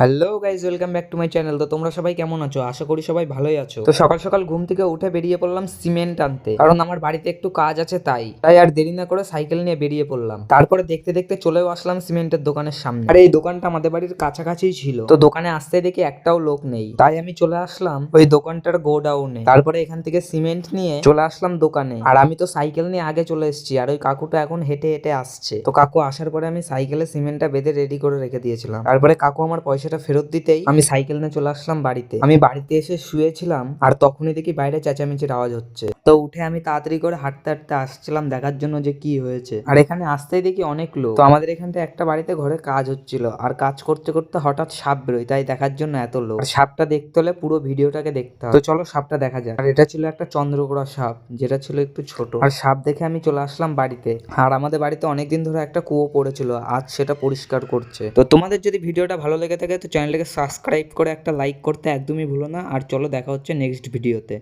Hello guys welcome back to my channel তো তোমরা সবাই কেমন আছো? আশা করি সবাই ভালোই আছো। তো সকাল সকাল ঘুম থেকে উঠে বেরিয়ে পড়লাম সিমেন্ট আনতে। কারণ আমার বাড়িতে একটু কাজ আছে তাই। তাই আর দেরি না করে সাইকেল নিয়ে বেরিয়ে পড়লাম। তারপরে দেখতে দেখতে চলেও আসলাম সিমেন্টের দোকানের সামনে। আর এই দোকানটা আমাদের বাড়ির কাছাকাছি ছিল। তো দোকানে আসতে দেখি একটাও লোক নেই। তাই আমি চলে আসলাম ওই দোকানটার গোডাউনে। তারপরে এখান থেকে সিমেন্ট নিয়ে চলে আসলাম দোকানে। আর আমি তো সাইকেল নিয়ে আগে চলে এসেছি আর ওই কাকুটা এখন হেঁটে হেঁটে আসছে। তো কাকু আসার পরে আমি সাইকেলে সিমেন্টটা বেঁধে রেডি করে রেখে দিয়েছিলাম। তারপরে কাকু আমার পয়সাটা ফেরত দিতেই আমি সাইকেল নিয়ে চলে আসলাম বাড়িতে। আমি বাড়িতে এসে শুয়েছিলাম আর তখনই দেখি বাইরে চেঁচামেচির আওয়াজ হচ্ছে। তো উঠে আমি তাড়াতাড়ি করে হাঁটতে হাঁটতে আসছিলাম দেখার জন্য যে কি হয়েছে। আর এখানে আসতেই দেখি অনেক লোক। তো আমাদের এখানটা একটা বাড়িতে ঘরে কাজ হচ্ছিল আর কাজ করতে করতে হঠাৎ সাপ বেরোয়, তাই দেখার জন্য এত লোক। সাপটা দেখতে হলে পুরো ভিডিওটাকে দেখতে হবে তো চলো সাপটা দেখা যাক। আর এটা ছিল একটা চন্দ্রকোড়া সাপ, যেটা ছিল একটু ছোট। আর সাপ দেখে আমি চলে আসলাম বাড়িতে। আর আমাদের বাড়িতে অনেকদিন ধরে একটা কুয়ো পড়েছিল, আজ সেটা পরিষ্কার করছে। তো তোমাদের যদি ভিডিওটা ভালো লেগে থাকে তো চ্যানেলটাকে সাবস্ক্রাইব করে একটা লাইক করতে একদমই ভুলো না। আর চলো দেখা হচ্ছে নেক্সট ভিডিওতে